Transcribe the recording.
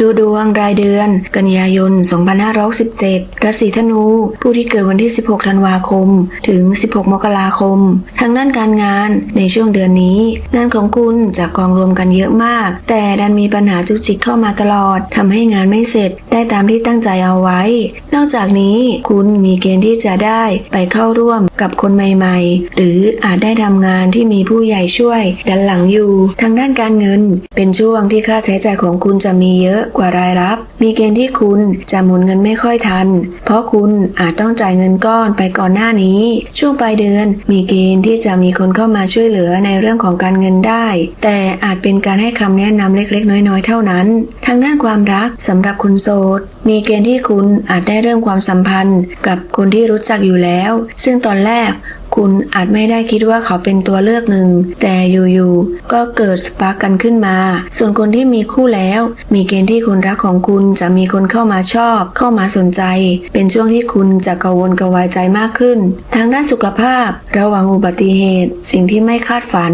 ดูดวงรายเดือน กันยายน 2567 ราศีธนู ผู้ที่เกิดวันที่ 16 ธันวาคม ถึง 16 มกราคม ทางด้านการงานในช่วงเดือนนี้ งานของคุณจะกองรวมกันเยอะมาก แต่ดันมีปัญหาจุกจิกเข้ามาตลอดทำให้งานไม่เสร็จได้ตามที่ตั้งใจเอาไว้ นอกจากนี้คุณมีเกณฑ์ที่จะได้ไปเข้าร่วมกับคนใหม่ๆ หรืออาจได้ทำงานที่มีผู้ใหญ่ช่วยดันหลังอยู่ ทางด้านการเงิน เป็นช่วงที่ค่าใช้จ่ายของคุณจะมีเยอะกว่ารายรับ มีเกณฑ์ที่คุณจะหมุนเงินไม่ค่อยทัน เพราะคุณอาจต้องจ่ายเงินก้อนไปก่อนหน้านี้ ช่วงปลายเดือน มีเกณฑ์ที่จะมีคนเข้ามาช่วยเหลือในเรื่องของการเงินได้ แต่อาจเป็นการให้คำแนะนำเล็กๆ น้อยๆ เท่านั้น ทางด้านความรักสำหรับคุณโสด มีเกณฑ์ที่คุณอาจได้เริ่มความสัมพันธ์ กับคนที่รู้จักอยู่แล้ว ซึ่งตอนแรก คุณอาจไม่ได้คิดว่าเขาเป็นตัวเลือกหนึ่ง แต่อยู่ๆก็เกิดสปาร์กกันขึ้นมา ส่วนคนที่มีคู่แล้ว มีเกณฑ์ที่คนรักของคุณจะมีคนเข้ามาชอบ เข้ามาสนใจ เป็นช่วงที่คุณจะกังวลกังวายใจมากขึ้น ทางด้านสุขภาพ ระวังอุบัติเหตุ สิ่งที่ไม่คาดฝัน